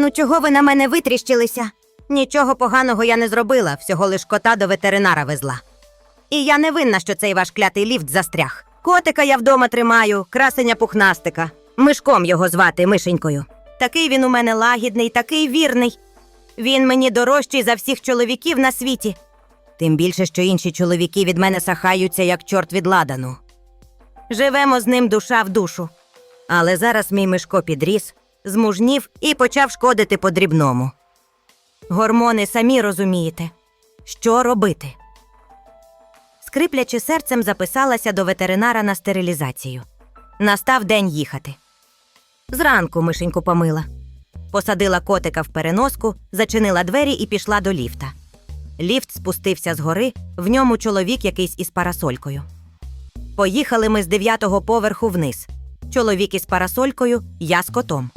Ну, чого ви на мене витріщилися? Нічого поганого я не зробила, всього лиш кота до ветеринара везла. І я не винна, що цей ваш клятий ліфт застряг. Котика я вдома тримаю, красеня пухнастика. Мишком його звати мишенькою. Такий він у мене лагідний, такий вірний. Він мені дорожчий за всіх чоловіків на світі. Тим більше, що інші чоловіки від мене сахаються, як чорт від ладану. Живемо з ним душа в душу. Але зараз мій Мишко підріс, змужнів і почав шкодити по дрібному. Гормони самі розумієте, що робити. Скриплячи серцем, записалася до ветеринара на стерилізацію. Настав день їхати. Зранку мишеньку помила. Посадила котика в переноску, зачинила двері і пішла до ліфта. Ліфт спустився з гори, в ньому чоловік якийсь із парасолькою. Поїхали ми з дев'ятого поверху вниз. Чоловік із парасолькою, я з котом.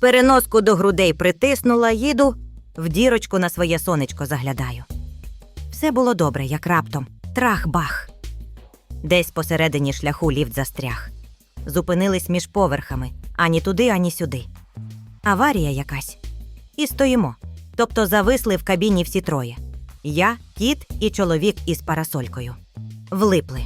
Переноску до грудей притиснула, їду, в дірочку на своє сонечко заглядаю. Все було добре, як раптом. Трах-бах. Десь посередині шляху ліфт застряг. Зупинились між поверхами, ані туди, ані сюди. Аварія якась. І стоїмо. Тобто зависли в кабіні всі троє: я, кіт і чоловік із парасолькою. Влипли.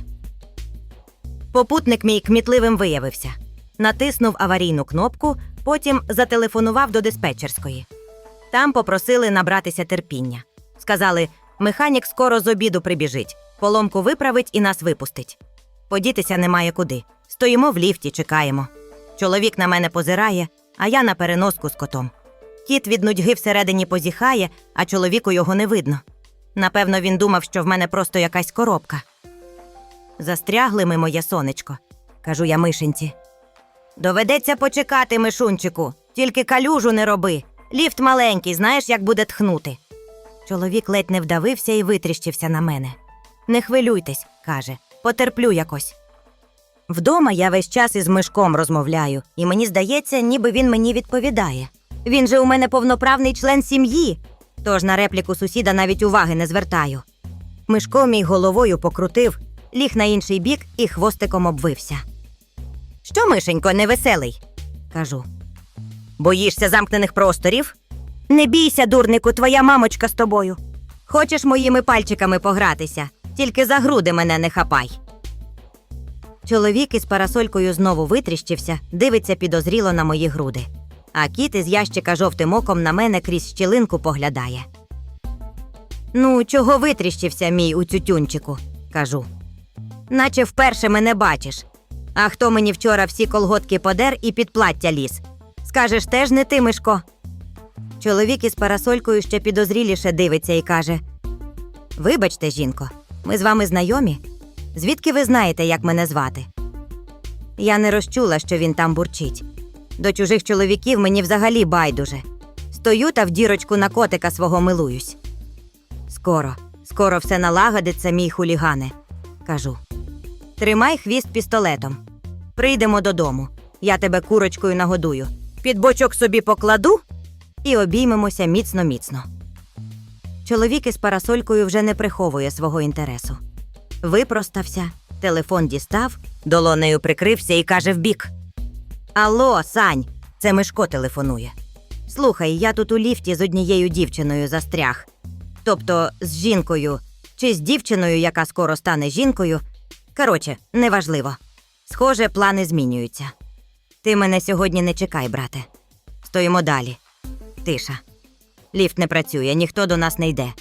Попутник мій кмітливим виявився. Натиснув аварійну кнопку, потім зателефонував до диспетчерської. Там попросили набратися терпіння. Сказали, механік скоро з обіду прибіжить, поломку виправить і нас випустить. Подітися немає куди. Стоїмо в ліфті, чекаємо. Чоловік на мене позирає, а я на переноску з котом. Кіт від нудьги всередині позіхає, а чоловіку його не видно. Напевно, він думав, що в мене просто якась коробка. Застрягли ми, моє сонечко, кажу я мишенці. Доведеться почекати, мишунчику, тільки калюжу не роби. Ліфт маленький, знаєш, як буде тхнути. Чоловік ледь не вдавився і витріщився на мене. Не хвилюйтесь, каже, потерплю якось. Вдома я весь час із мишком розмовляю, і мені здається, ніби він мені відповідає. Він же у мене повноправний член сім'ї, тож на репліку сусіда навіть уваги не звертаю. Мишко мій головою покрутив, ліг на інший бік і хвостиком обвився. Що, мишенько, невеселий? кажу. Боїшся замкнених просторів? Не бійся, дурнику, твоя мамочка з тобою. Хочеш моїми пальчиками погратися, тільки за груди мене не хапай. Чоловік із парасолькою знову витріщився, дивиться підозріло на мої груди. А кіт із ящика жовтим оком на мене крізь щілинку поглядає. Ну, чого витріщився мій у тютюнчику? кажу. Наче вперше мене бачиш. А хто мені вчора всі колготки подер і під плаття ліз? Скажеш, теж не ти, Мишко? Чоловік із парасолькою ще підозріліше дивиться і каже: Вибачте, жінко, ми з вами знайомі? Звідки ви знаєте, як мене звати? Я не розчула, що він там бурчить. До чужих чоловіків мені взагалі байдуже. Стою та в дірочку на котика свого милуюсь. Скоро, скоро все налагодиться, мій хулігане, кажу. Тримай хвіст пістолетом. Прийдемо додому. Я тебе курочкою нагодую. Під бочок собі покладу і обіймемося міцно міцно. Чоловік із парасолькою вже не приховує свого інтересу. Випростався, телефон дістав, долонею прикрився і каже вбік. Алло, Сань, це Мишко телефонує. Слухай, я тут у ліфті з однією дівчиною застряг. Тобто з жінкою, чи з дівчиною, яка скоро стане жінкою. Коротше, неважливо. Схоже, плани змінюються. Ти мене сьогодні не чекай, брате. Стоїмо далі. Тиша. Ліфт не працює, ніхто до нас не йде.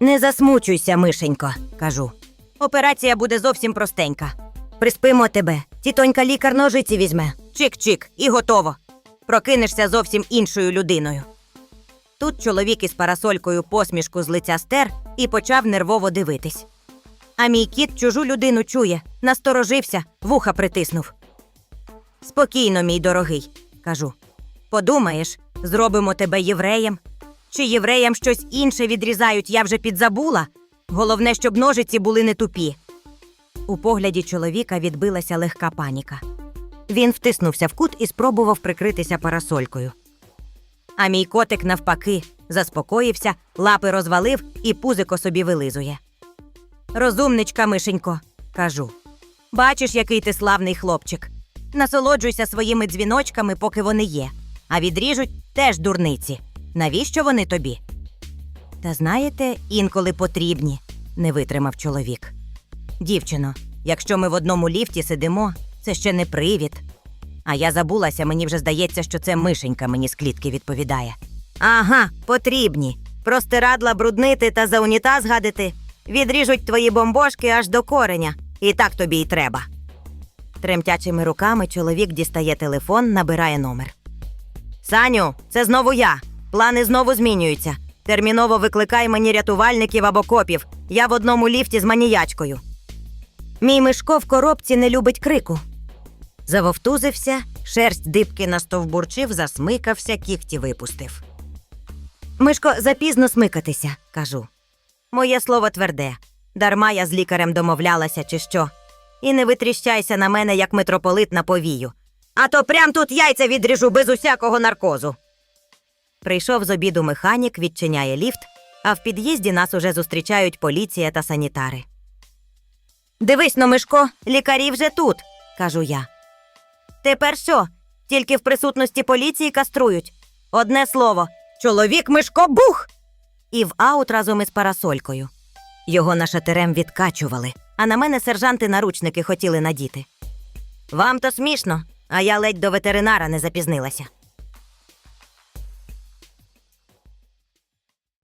Не засмучуйся, мишенько, кажу. Операція буде зовсім простенька. Приспимо тебе. Тітонька лікар ножиці візьме. Чик-чик, і готово. Прокинешся зовсім іншою людиною. Тут чоловік із парасолькою посмішку з лиця стер і почав нервово дивитись. А мій кіт чужу людину чує, насторожився, вуха притиснув. Спокійно, мій дорогий, кажу. Подумаєш, зробимо тебе євреєм. Чи євреям щось інше відрізають, я вже підзабула. Головне, щоб ножиці були не тупі. У погляді чоловіка відбилася легка паніка. Він втиснувся в кут і спробував прикритися парасолькою. А мій котик, навпаки, заспокоївся, лапи розвалив і пузико собі вилизує. Розумничка, мишенько, кажу. Бачиш, який ти славний хлопчик. Насолоджуйся своїми дзвіночками, поки вони є. А відріжуть, Теж дурниці. Навіщо вони тобі? Та знаєте, інколи потрібні, не витримав чоловік. Дівчино, якщо ми в одному ліфті сидимо, це ще не привід. А я забулася, мені вже здається, що це мишенька мені з клітки відповідає. Ага, потрібні. Простирадла бруднити та за унітаз гадити. Відріжуть твої бомбошки аж до кореня. І так тобі й треба. Тремтячими руками чоловік дістає телефон, набирає номер. Саню, це знову я. Плани знову змінюються. Терміново викликай мені рятувальників або копів. Я в одному ліфті з маніячкою. Мій Мишко в коробці не любить крику. Завовтузився, шерсть дибки настовбурчив, засмикався, кіхті випустив. Мишко, запізно смикатися, кажу. Моє слово тверде. Дарма я з лікарем домовлялася, чи що. І не витріщайся на мене, як митрополит на повію. А то прям тут яйця відріжу без усякого наркозу. Прийшов з обіду механік, відчиняє ліфт, а в під'їзді нас уже зустрічають поліція та санітари. Дивись но, Мишко, лікарі вже тут, кажу я. Тепер що? Тільки в присутності поліції каструють. Одне слово чоловік Мишко бух! І в аут разом із парасолькою. Його на шатерем відкачували, а на мене сержанти наручники хотіли надіти. Вам то смішно, а я ледь до ветеринара не запізнилася.